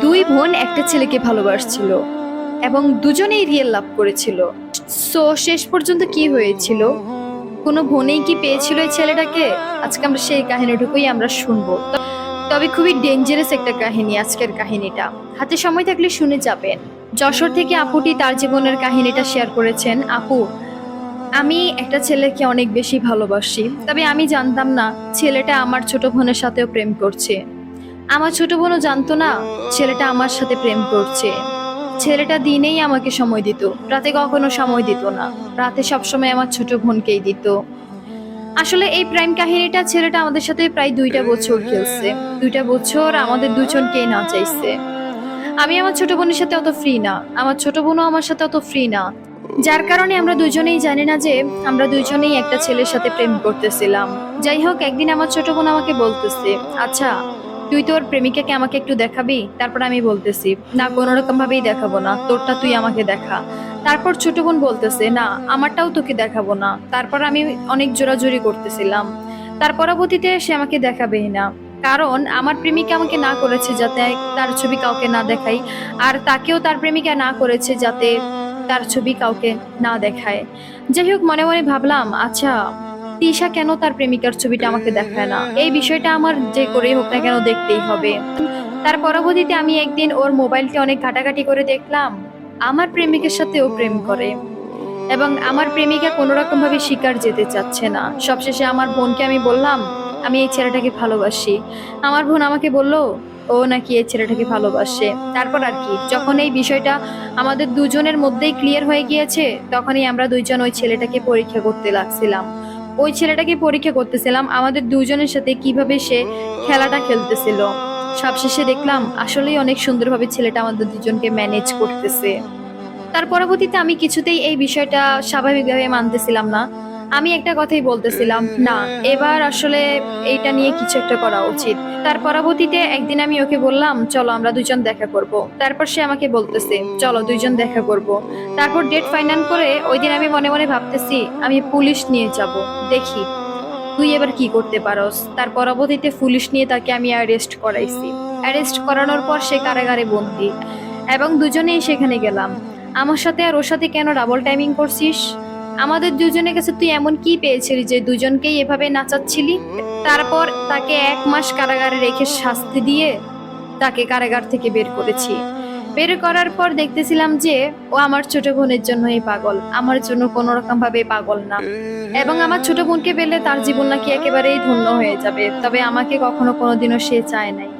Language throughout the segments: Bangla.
দুই বোন একটা ছেলেকে ভালোবাসছিল এবং দুজনেই রিয়েল লাভ করেছিল। সো শেষ পর্যন্ত কি হয়েছিল? কোনো বোনেই কি পেয়েছিল এই ছেলেটাকে? আজকে আমরা সেই কাহিনীটুকুই আমরা শুনব। তবে খুবই ডেঞ্জারাস একটা কাহিনী আজকের কাহিনীটা। হাতে সময় থাকলে শুনে যাবেন। যশোর থেকে আপুটি তার জীবনের কাহিনীটা শেয়ার করেছেন। আপু, আমি একটা ছেলেকে অনেক বেশি ভালোবাসি, তবে আমি জানতাম না ছেলেটা আমার ছোট বোনের সাথেও প্রেম করছে। আমার ছোট বোনও জানতো না ছেলেটা আমার সাথে প্রেম করছে। ছেলেটা দিনেই আমাকে সময় দিত, রাতে কখনো সময় দিত না। রাতে সবসময় আমার ছোট বোনকেই দিত। আসলে এই প্রেম কাহিনীটা ছেলেটা আমাদের সাথে প্রায় দুইটা বছর খেলছে। দুইটা বছর আমাদের দুজনকেই না চাইছে। আমি আমার ছোট বোনের সাথে অত ফ্রি না। আমার ছোট বোনও আমার সাথে অত ফ্রি না। যার কারণে আমরা দুজনেই জানি না যে আমরা দুজনেই একটা ছেলের সাথে প্রেম করতেছিলাম। যাই হোক, একদিন আমার ছোট বোন আমাকে বলতেছে আচ্ছা তুই তোর প্রেমিকাকে আমাকে একটু দেখাবি? তারপর আমি বলতেছি, না কোনো রকম ভাবেই দেখাবো না, তোরটা তুই আমাকে দেখা। তারপর ছোট বোন বলতেছে, না, আমারটাও তোকে দেখাবো না। তারপর আমি অনেক জোরাজোরি করতেছিলাম। তার পরবর্তীতে সে আমাকে দেখাবেই না। কারণ আমার প্রেমিকা আমাকে না করেছে যাতে তার ছবি কাউকে না দেখাই, আর তাকেও তার প্রেমিকা না করেছে যাতে তার ছবি কাউকে না দেখায়। যাই হোক, মনে মনে ভাবলাম আচ্ছা তিশা কেন তার প্রেমিকার ছবিটা আমাকে দেখায় না? এই বিষয়টা আমার যে করেই হোক না কেন দেখতেই হবে। তার পরবর্তীতে আমি একদিন ওর মোবাইলটা অনেক ঘাটাঘাটি করে দেখলাম। আমার প্রেমিকের সাথে ও প্রেম করে। এবং আমার প্রেমিকা কোনো রকম ভাবে শিকার যেতে চাচ্ছে না। সবশেষে আমার বোনকে আমি বললাম, আমি এই ছেলেটাকে ভালোবাসি। আমার বোন আমাকে বলল, ও নাকি এই ছেলেটাকে ভালোবাসে। তারপর আর কি, যখন এই বিষয়টা আমাদের দুজনের মধ্যেই ক্লিয়ার হয়ে গিয়েছে, তখনই আমরা দুইজন ওই ছেলেটাকে পরীক্ষা করতে লাগছিলাম। ওই ছেলেটাকে পরীক্ষা করতেছিলাম, আমাদের দুজনের সাথে কীভাবে সে খেলাটা খেলতেছিল। সবশেষে দেখলাম, আসলেই অনেক সুন্দরভাবে ছেলেটা আমাদের দুজনকে ম্যানেজ করতেছে। তার পরবর্তীতে আমি কিছুতেই এই বিষয়টা স্বাভাবিকভাবে মানতেছিলাম না। আমি একটা কথাই বলতেছিলাম না এবার আসলে এইটা নিয়ে কিছু একটা করা উচিত। তার পরবর্তীতে একদিন আমি ওকে বললাম চলো আমরা দুজন দেখা করব। তারপর সে আমাকে বলতেছে চলো দুইজন দেখা করব। তারপর ডেট ফাইনাল করে ওই দিন আমি মনে মনে ভাবতেছি আমি পুলিশ নিয়ে যাব দেখি তুই এবার কি করতে পারস? তার পরবর্তীতে পুলিশ নিয়ে তাকে আমি অ্যারেস্ট করাইছি। অ্যারেস্ট করানোর পর সে কারাগারে বন্দি। এবং দুজনেই সেখানে গেলাম। আমার সাথে আর ওর সাথে কেন ডাবল টাইমিং করছিস? আমাদের দুজনের কাছে তুই এমন কি পেয়েছিলি যে দুজনকেই এভাবে নাচাচ্ছিলি? তারপর তাকে এক মাস কারাগারে রেখে শাস্তি দিয়ে তাকে কারাগার থেকে বের করেছি। বের করার পর দেখতেছিলাম যে ও আমার ছোট বোনের জন্যই পাগল। আমার জন্য কোনো রকম ভাবে পাগল না। এবং আমার ছোট বোনকে পেলে তার জীবন নাকি একেবারেই ধন্য হয়ে যাবে। তবে আমাকে কখনো কোনোদিনও সে চায় নাই।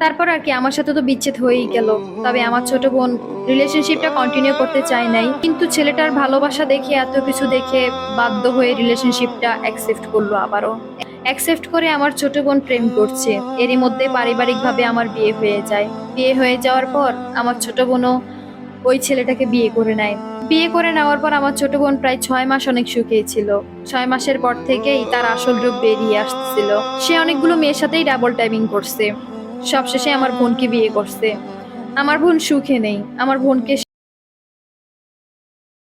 তারপর আর কি, আমার সাথে তো বিচ্ছেদ হয়েই গেল। তবে আমার ছোট বোন রিলেশনশিপটা কন্টিনিউ করতে চায় নাই। কিন্তু ছেলেটার ভালোবাসা দেখে, এত কিছু দেখে বাধ্য হয়ে রিলেশনশিপটা অ্যাকসেপ্ট করল আবারও। অ্যাকসেপ্ট করে আমার ছোট বোন প্রেম করছে। এরই মধ্যে পারিবারিকভাবে আমার বিয়ে হয়ে যায়। বিয়ে হয়ে যাওয়ার পর আমার ছোট বোনও ওই ছেলেটাকে বিয়ে করে নেয়। বিয়ে করে নেওয়ার পর আমার ছোট বোন প্রায় ছয় মাস অনেক সুখেই ছিল। ছয় মাসের পর থেকেই তার আসল রূপ বেরিয়ে আসছিল। সে অনেকগুলো মেয়ের সাথেই ডাবল টাইমিং করছে। সবশেষে আমার বোনকে বিয়ে করছে। আমার বোন সুখে নেই আমার বোনকে